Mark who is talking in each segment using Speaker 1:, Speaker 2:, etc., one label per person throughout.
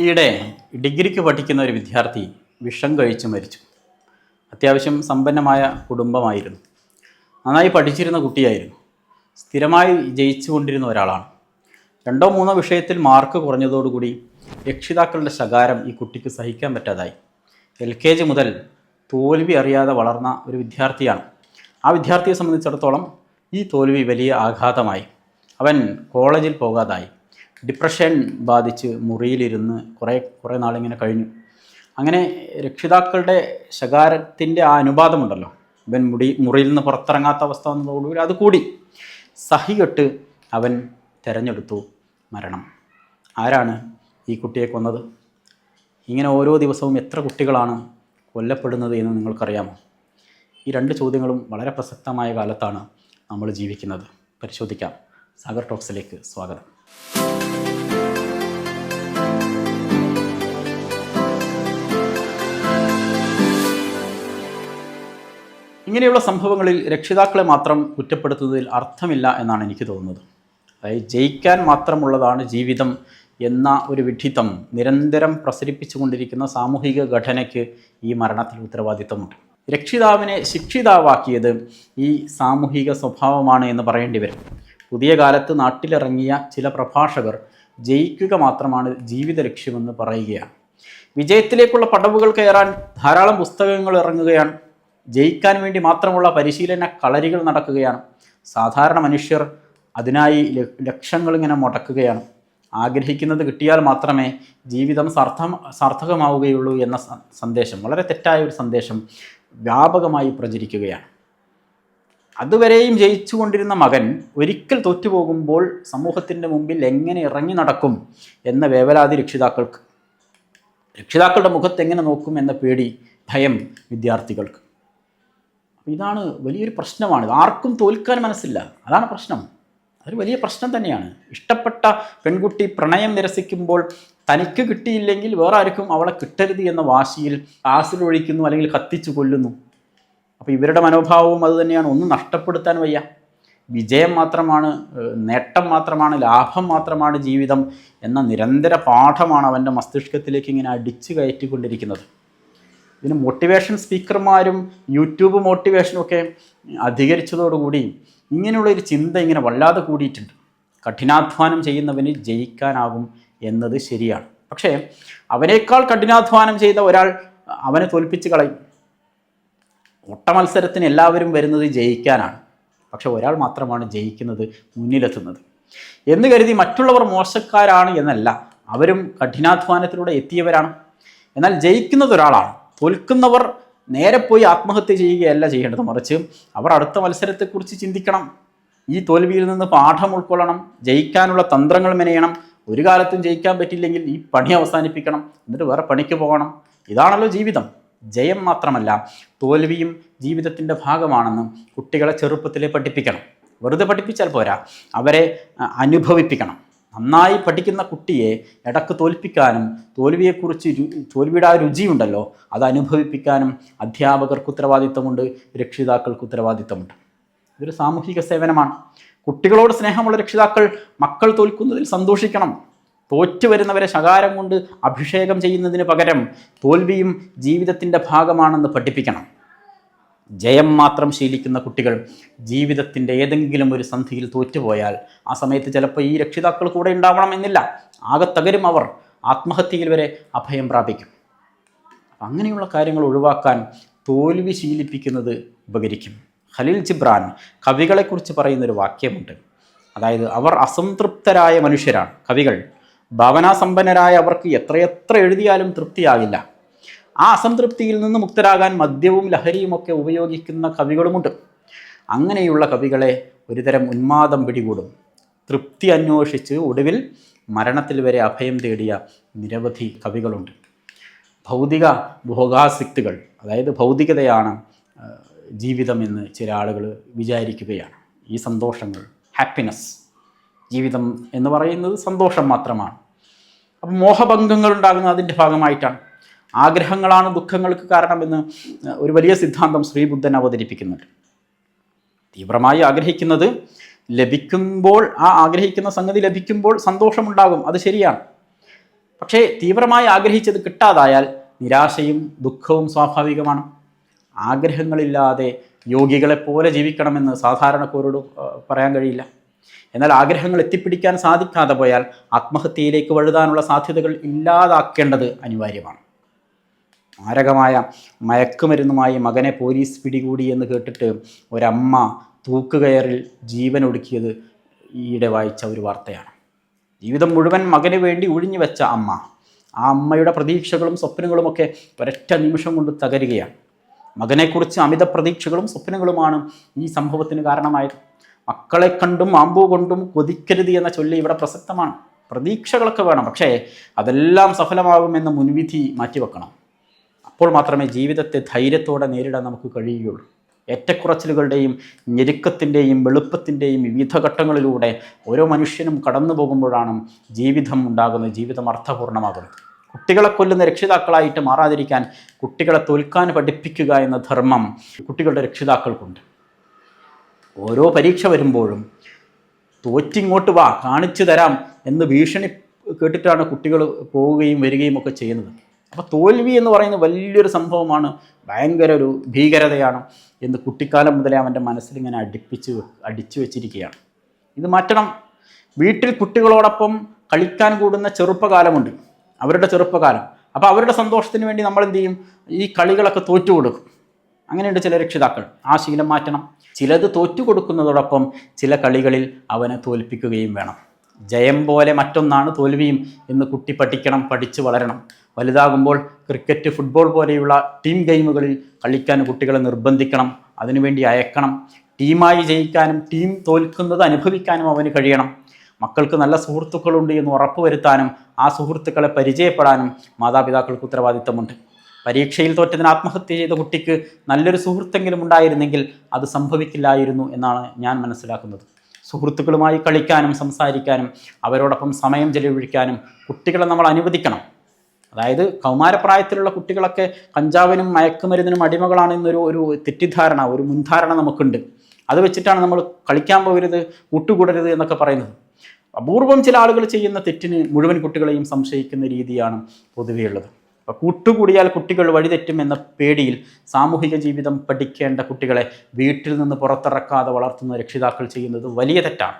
Speaker 1: ഈയിടെ ഡിഗ്രിക്ക് പഠിക്കുന്ന ഒരു വിദ്യാർത്ഥി വിഷം കഴിച്ച് മരിച്ചു. അത്യാവശ്യം സമ്പന്നമായ കുടുംബമായിരുന്നു. നന്നായി പഠിച്ചിരുന്ന കുട്ടിയായിരുന്നു. സ്ഥിരമായി ജയിച്ചു കൊണ്ടിരുന്ന ഒരാളാണ്. രണ്ടോ മൂന്നോ വിഷയത്തിൽ മാർക്ക് കുറഞ്ഞതോടുകൂടി രക്ഷിതാക്കളുടെ ശകാരം ഈ കുട്ടിക്ക് സഹിക്കാൻ പറ്റാതായി. എൽ കെ ജി മുതൽ തോൽവി അറിയാതെ വളർന്ന ഒരു വിദ്യാർത്ഥിയാണ്. ആ വിദ്യാർത്ഥിയെ സംബന്ധിച്ചിടത്തോളം ഈ തോൽവി വലിയ ആഘാതമായി. അവൻ കോളേജിൽ പോകാതായി. ഡിപ്രഷൻ ബാധിച്ച് മുറിയിലിരുന്ന് കുറേ കുറേ നാളിങ്ങനെ കഴിഞ്ഞു. അങ്ങനെ രക്ഷിതാക്കളുടെ ശകാരത്തിന്റെ ആ അനുപാതമുണ്ടല്ലോ. ഇവൻ മുടി മുറിയിൽ നിന്ന് പുറത്തിറങ്ങാത്ത അവസ്ഥ വന്നതോടുകൂടി അതുകൂടി കൂടി. അവൻ തിരഞ്ഞെടുത്തു മരണം. ആരാണ് ഈ കുട്ടിയെ കൊന്നത്? ഇങ്ങനെ ഓരോ ദിവസവും എത്ര കുട്ടികളാണ് കൊല്ലപ്പെടുന്നത് എന്ന് നിങ്ങൾക്കറിയാമോ? ഈ രണ്ട് ചോദ്യങ്ങളും വളരെ പ്രസക്തമായ കാലത്താണ് നമ്മൾ ജീവിക്കുന്നത്. പരിശോധിക്കാം. സാഗർ ടോക്സിലേക്ക് സ്വാഗതം. ഇങ്ങനെയുള്ള സംഭവങ്ങളിൽ രക്ഷിതാക്കളെ മാത്രം കുറ്റപ്പെടുത്തുന്നതിൽ അർത്ഥമില്ല എന്നാണ് എനിക്ക് തോന്നുന്നത്. അതായത് ജയിക്കാൻ മാത്രമുള്ളതാണ് ജീവിതം എന്ന ഒരു വിഡ്ഢിത്തം നിരന്തരം പ്രസരിപ്പിച്ചുകൊണ്ടിരിക്കുന്ന സാമൂഹിക ഘടനയ്ക്ക് ഈ മരണത്തിൽ ഉത്തരവാദിത്തമുണ്ട്. രക്ഷിതാവിനെ ശിക്ഷിതാവാക്കിയത് ഈ സാമൂഹിക സ്വഭാവമാണ് എന്ന് പറയേണ്ടി വരും. പുതിയ കാലത്ത് നാട്ടിലിറങ്ങിയ ചില പ്രഭാഷകർ ജയിക്കുക മാത്രമാണ് ജീവിത ലക്ഷ്യമെന്ന് പറയുകയാണ്. വിജയത്തിലേക്കുള്ള പടവുകൾ കയറാൻ ധാരാളം പുസ്തകങ്ങൾ ഇറങ്ങുകയാണ്. ജയിക്കാൻ വേണ്ടി മാത്രമുള്ള പരിശീലന കളരികൾ നടക്കുകയാണ്. സാധാരണ മനുഷ്യർ അതിനായി ലക്ഷങ്ങൾ ഇങ്ങനെ മുടക്കുകയാണ്. ആഗ്രഹിക്കുന്നത് കിട്ടിയാൽ മാത്രമേ ജീവിതം സാർത്ഥം സാർത്ഥകമാവുകയുള്ളൂ എന്ന സന്ദേശം വളരെ തെറ്റായ ഒരു സന്ദേശം വ്യാപകമായി പ്രചരിക്കുകയാണ്. അതുവരെയും ജയിച്ചുകൊണ്ടിരുന്ന മകൻ ഒരിക്കൽ തോറ്റുപോകുമ്പോൾ സമൂഹത്തിന്റെ മുമ്പിൽ എങ്ങനെ ഇറങ്ങി നടക്കും എന്ന വേവലാതി രക്ഷിതാക്കൾക്ക് രക്ഷിതാക്കളുടെ മുഖത്ത് എങ്ങനെ നോക്കും എന്ന പേടി ഭയം വിദ്യാർത്ഥികൾക്ക്. അപ്പോൾ ഇതാണ് വലിയൊരു പ്രശ്നമാണ്. ആർക്കും തോൽക്കാൻ മനസ്സില്ല. അതാണ് പ്രശ്നം. അതൊരു വലിയ പ്രശ്നം തന്നെയാണ്. ഇഷ്ടപ്പെട്ട പെൺകുട്ടി പ്രണയം നിരസിക്കുമ്പോൾ തനിക്ക് കിട്ടിയില്ലെങ്കിൽ വേറെ ആർക്കും അവളെ കിട്ടരുത് എന്ന വാശിയിൽ ആസിലൊഴിക്കുന്നു അല്ലെങ്കിൽ കത്തിച്ചു കൊല്ലുന്നു. അപ്പോൾ ഇവരുടെ മനോഭാവവും അത് തന്നെയാണ്. ഒന്നും നഷ്ടപ്പെടുത്താൻ വയ്യ. വിജയം മാത്രമാണ് നേട്ടം മാത്രമാണ് ലാഭം മാത്രമാണ് ജീവിതം എന്ന നിരന്തര പാഠമാണ് അവന്റെ മസ്തിഷ്കത്തിലേക്ക് ഇങ്ങനെ അടിച്ചു കയറ്റിക്കൊണ്ടിരിക്കുന്നത്. ഇതിന് മോട്ടിവേഷൻ സ്പീക്കർമാരും യൂട്യൂബ് മോട്ടിവേഷനും ഒക്കെ അധികരിച്ചതോടുകൂടി ഇങ്ങനെയുള്ള ഒരു ചിന്ത ഇങ്ങനെ വല്ലാതെ കൂടിയിട്ടുണ്ട്. കഠിനാധ്വാനം ചെയ്യുന്നവന് ജയിക്കാനാകും എന്നത് ശരിയാണ്. പക്ഷേ അവനേക്കാൾ കഠിനാധ്വാനം ചെയ്ത ഒരാൾ അവനെ തോൽപ്പിച്ച് കളയും. ഓട്ടമത്സരത്തിന് എല്ലാവരും വരുന്നത് ജയിക്കാനാണ്. പക്ഷെ ഒരാൾ മാത്രമാണ് ജയിക്കുന്നത് മുന്നിലെത്തുന്നത്. എന്ന് കരുതി മറ്റുള്ളവർ മോശക്കാരാണ് എന്നല്ല അവരും കഠിനാധ്വാനത്തിലൂടെ എത്തിയവരാണ്. എന്നാൽ ജയിക്കുന്നത് ഒരാളാണ്. തോൽക്കുന്നവർ നേരെ പോയി ആത്മഹത്യ ചെയ്യുകയല്ല ചെയ്യേണ്ടത്. മറിച്ച് അവർ അടുത്ത മത്സരത്തെക്കുറിച്ച് ചിന്തിക്കണം. ഈ തോൽവിയിൽ നിന്ന് പാഠം ഉൾക്കൊള്ളണം. ജയിക്കാനുള്ള തന്ത്രങ്ങൾ മെനയണം. ഒരു കാലത്തും ജയിക്കാൻ പറ്റില്ലെങ്കിൽ ഈ പണി അവസാനിപ്പിക്കണം. എന്നിട്ട് വേറെ പണിക്ക് പോകണം. ഇതാണല്ലോ ജീവിതം. ജയം മാത്രമല്ല തോൽവിയും ജീവിതത്തിന്റെ ഭാഗമാണെന്നും കുട്ടികളെ ചെറുപ്പത്തിലെ പഠിപ്പിക്കണം. വെറുതെ പഠിപ്പിച്ചാൽ പോരാ. അവരെ അനുഭവിപ്പിക്കണം. നന്നായി പഠിക്കുന്ന കുട്ടിയെ ഇടയ്ക്ക് തോൽപ്പിക്കാനും തോൽവിയെക്കുറിച്ച് തോൽവിയുടെ ആ രുചിയുണ്ടല്ലോ അത് അനുഭവിപ്പിക്കാനും അധ്യാപകർക്ക് ഉത്തരവാദിത്തമുണ്ട് രക്ഷിതാക്കൾക്ക് ഉത്തരവാദിത്തമുണ്ട് ഇതൊരു സാമൂഹിക സേവനമാണ്. കുട്ടികളോട് സ്നേഹമുള്ള രക്ഷിതാക്കൾ മക്കൾ തോൽക്കുന്നതിൽ സന്തോഷിക്കണം. തോറ്റു വരുന്നവരെ ശകാരം കൊണ്ട് അഭിഷേകം ചെയ്യുന്നതിന് പകരം തോൽവിയും ജീവിതത്തിന്റെ ഭാഗമാണെന്ന് പഠിപ്പിക്കണം. ജയം മാത്രം ശീലിക്കുന്ന കുട്ടികൾ ജീവിതത്തിന്റെ ഏതെങ്കിലും ഒരു സന്ധിയിൽ തോറ്റുപോയാൽ ആ സമയത്ത് ചിലപ്പോൾ ഈ രക്ഷിതാക്കൾ കൂടെ ഉണ്ടാവണമെന്നില്ല ആകെ തകരും അവർ. ആത്മഹത്യയിൽ വരെ അഭയം പ്രാപിക്കും. അങ്ങനെയുള്ള കാര്യങ്ങൾ ഒഴിവാക്കാൻ തോൽവി ശീലിപ്പിക്കുന്നത് ഉപകരിക്കും. ഖലീൽ ജിബ്രാൻ കവികളെക്കുറിച്ച് പറയുന്നൊരു വാക്യമുണ്ട്. അതായത് അവർ അസംതൃപ്തരായ മനുഷ്യരാണ്. കവികൾ ഭാവനാസമ്പന്നരായ അവർക്ക് എത്രയെത്ര എഴുതിയാലും തൃപ്തിയാകില്ല. ആ അസംതൃപ്തിയിൽ നിന്ന് മുക്തരാകാൻ മദ്യവും ലഹരിയുമൊക്കെ ഉപയോഗിക്കുന്ന കവികളുമുണ്ട്. അങ്ങനെയുള്ള കവികളെ ഒരുതരം ഉന്മാദം പിടികൂടും. തൃപ്തി അന്വേഷിച്ച് ഒടുവിൽ മരണത്തിൽ വരെ അഭയം തേടിയ നിരവധി കവികളുണ്ട്. ഭൗതിക ഭോഗാസക്തികൾ അതായത് ഭൗതികതയാണ് ജീവിതമെന്ന് ചില ആളുകൾ വിചാരിക്കുകയാണ്. ഈ സന്തോഷങ്ങൾ ഹാപ്പിനെസ് ജീവിതം എന്ന് പറയുന്നത് സന്തോഷം മാത്രമാണ്. അപ്പം മോഹഭംഗങ്ങൾ ഉണ്ടാകുന്നത് അതിന്റെ ഭാഗമായിട്ടാണ്. ആഗ്രഹങ്ങളാണ് ദുഃഖങ്ങൾക്ക് കാരണമെന്ന് ഒരു വലിയ സിദ്ധാന്തം ശ്രീബുദ്ധൻ അവതരിപ്പിക്കുന്നുണ്ട്. തീവ്രമായി ആഗ്രഹിക്കുന്നത് ലഭിക്കുമ്പോൾ ആ ആഗ്രഹിക്കുന്ന സംഗതി ലഭിക്കുമ്പോൾ സന്തോഷമുണ്ടാകും. അത് ശരിയാണ്. പക്ഷേ തീവ്രമായി ആഗ്രഹിച്ചത് കിട്ടാതായാൽ നിരാശയും ദുഃഖവും സ്വാഭാവികമാണ്. ആഗ്രഹങ്ങളില്ലാതെ യോഗികളെപ്പോലെ ജീവിക്കണമെന്ന് സാധാരണക്കാരോട് പറയാൻ കഴിയില്ല. എന്നാൽ ആഗ്രഹങ്ങൾ എത്തിപ്പിടിക്കാൻ സാധിക്കാതെ പോയാൽ ആത്മഹത്യയിലേക്ക് വഴുതാനുള്ള സാധ്യതകൾ ഇല്ലാതാക്കേണ്ടത് അനിവാര്യമാണ്. മാരകമായ മയക്കുമരുന്നുമായി മകനെ പോലീസ് പിടികൂടി എന്ന് കേട്ടിട്ട് ഒരമ്മ തൂക്കുകയറിൽ ജീവൻ ഒടുക്കിയത് ഈയിടെ വായിച്ച ഒരു വാർത്തയാണ്. ജീവിതം മുഴുവൻ മകന് വേണ്ടി ഒഴിഞ്ഞു വെച്ച അമ്മ. ആ അമ്മയുടെ പ്രതീക്ഷകളും സ്വപ്നങ്ങളുമൊക്കെ ഒരൊറ്റ നിമിഷം കൊണ്ട് തകരുകയാണ്. മകനെക്കുറിച്ച് അമിത പ്രതീക്ഷകളും സ്വപ്നങ്ങളുമാണ് ഈ സംഭവത്തിന് കാരണമായത്. മക്കളെ കണ്ടും ആമ്പൂ കൊണ്ടും കൊതിക്കരുത് എന്ന ചൊല്ലി ഇവിടെ പ്രസക്തമാണ്. പ്രതീക്ഷകളൊക്കെ വേണം. പക്ഷേ അതെല്ലാം സഫലമാകുമെന്ന മുൻവിധി മാറ്റിവെക്കണം. അപ്പോൾ മാത്രമേ ജീവിതത്തെ ധൈര്യത്തോടെ നേരിടാൻ നമുക്ക് കഴിയുകയുള്ളൂ. ഏറ്റക്കുറച്ചിലുകളുടെയും ഞെരുക്കത്തിന്റെയും വെളുപ്പത്തിന്റെയും വിവിധ ഘട്ടങ്ങളിലൂടെ ഓരോ മനുഷ്യനും കടന്നു പോകുമ്പോഴാണ് ജീവിതം ഉണ്ടാകുന്നത് ജീവിതം അർത്ഥപൂർണമാകുന്നത് കുട്ടികളെ കൊല്ലുന്ന രക്ഷിതാക്കളായിട്ട് മാറാതിരിക്കാൻ കുട്ടികളെ തോൽക്കാൻ പഠിപ്പിക്കുക എന്ന ധർമ്മം കുട്ടികളുടെ രക്ഷിതാക്കൾക്കുണ്ട്. ഓരോ പരീക്ഷ വരുമ്പോഴും തോറ്റിങ്ങോട്ട് വാ കാണിച്ചു തരാം എന്ന് ഭീഷണി കേട്ടിട്ടാണ് കുട്ടികൾ പോവുകയും വരികയും ഒക്കെ ചെയ്യുന്നത്. അപ്പോൾ തോൽവി എന്ന് പറയുന്ന വലിയൊരു സംഭവമാണ് ഭയങ്കര ഒരു ഭീകരതയാണ് എന്ന് കുട്ടിക്കാലം മുതലേ അവന്റെ മനസ്സിലിങ്ങനെ അടുപ്പിച്ച് വെ- അടിച്ചു വെച്ചിരിക്കുകയാണ്. ഇത് മാറ്റണം. വീട്ടിൽ കുട്ടികളോടൊപ്പം കളിക്കാൻ കൂടുന്ന ചെറുപ്പകാലമുണ്ട്. അവരുടെ ചെറുപ്പകാലം. അപ്പോൾ അവരുടെ സന്തോഷത്തിന് വേണ്ടി നമ്മൾ എന്ത് ചെയ്യും? ഈ കളികളൊക്കെ തോറ്റു കൊടുക്കും. അങ്ങനെയുണ്ട് ചില രക്ഷിതാക്കൾ. ആ ശീലം മാറ്റണം. ചിലത് തോറ്റു കൊടുക്കുന്നതോടൊപ്പം ചില കളികളിൽ അവനെ തോൽപ്പിക്കുകയും വേണം. ജയം പോലെ മറ്റൊന്നാണ് തോൽവിയും എന്ന് കുട്ടി പഠിക്കണം പഠിച്ച് വളരണം. വലുതാകുമ്പോൾ ക്രിക്കറ്റ് ഫുട്ബോൾ പോലെയുള്ള ടീം ഗെയിമുകളിൽ കളിക്കാൻ കുട്ടികളെ നിർബന്ധിക്കണം അതിനുവേണ്ടി അയക്കണം. ടീമായി ജയിക്കാനും ടീം തോൽക്കുന്നത് അനുഭവിക്കാനും അവന് കഴിയണം. മക്കൾക്ക് നല്ല സുഹൃത്തുക്കളുണ്ട് എന്ന് ഉറപ്പുവരുത്താനും ആ സുഹൃത്തുക്കളെ പരിചയപ്പെടാനും മാതാപിതാക്കൾക്ക് ഉത്തരവാദിത്തമുണ്ട്. പരീക്ഷയിൽ തോറ്റതിന് ആത്മഹത്യ ചെയ്ത കുട്ടിക്ക് നല്ലൊരു സുഹൃത്തെങ്കിലും ഉണ്ടായിരുന്നെങ്കിൽ അത് സംഭവിക്കില്ലായിരുന്നു എന്നാണ് ഞാൻ മനസ്സിലാക്കുന്നത്. സുഹൃത്തുക്കളുമായി കളിക്കാനും സംസാരിക്കാനും അവരോടൊപ്പം സമയം ചെലവഴിക്കാനും കുട്ടികളെ നമ്മൾ അനുവദിക്കണം. അതായത് കൗമാരപ്രായത്തിലുള്ള കുട്ടികളൊക്കെ കഞ്ചാവിനും മയക്കുമരുന്നിനും അടിമകളാണെന്നൊരു ഒരു തെറ്റിദ്ധാരണ ഒരു മുൻധാരണ നമുക്കുണ്ട്. അത് വെച്ചിട്ടാണ് നമ്മൾ കളിക്കാൻ പോകരുത് കൂട്ടുകൂടരുത് എന്നൊക്കെ പറയുന്നത്. അപൂർവം ചില ആളുകൾ ചെയ്യുന്ന തെറ്റിന് മുഴുവൻ കുട്ടികളെയും സംശയിക്കുന്ന രീതിയാണ് പൊതുവെയുള്ളത് കൂട്ടുകൂടിയാൽ കുട്ടികൾ വഴിതെറ്റും എന്ന പേടിയിൽ സാമൂഹിക ജീവിതം പഠിക്കേണ്ട കുട്ടികളെ വീട്ടിൽ നിന്ന് പുറത്തിറക്കാതെ വളർത്തുന്ന രക്ഷിതാക്കൾ ചെയ്യുന്നത് വലിയ തെറ്റാണ്.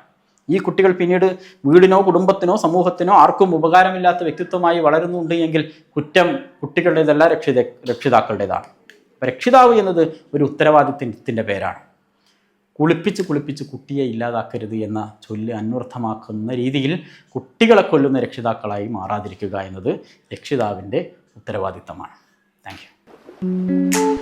Speaker 1: ഈ കുട്ടികൾ പിന്നീട് വീടിനോ കുടുംബത്തിനോ സമൂഹത്തിനോ ആർക്കും ഉപകാരമില്ലാത്ത വ്യക്തിത്വമായി വളരുന്നുണ്ട് എങ്കിൽ കുറ്റം കുട്ടികളുടേതല്ല രക്ഷിത രക്ഷിതാക്കളുടേതാണ്. രക്ഷിതാവ് എന്നത് ഒരു ഉത്തരവാദിത്വത്തിന്റെ പേരാണ്. കുളിപ്പിച്ച് കുളിപ്പിച്ച് കുട്ടിയെ ഇല്ലാതാക്കരുത് എന്ന ചൊല്ല് അന്വർത്ഥമാക്കുന്ന രീതിയിൽ കുട്ടികളെ കൊല്ലുന്ന രക്ഷിതാക്കളായി മാറാതിരിക്കുക എന്നത് രക്ഷിതാവിന്റെ ഉത്തരവാദിത്തമാണ്. Thank you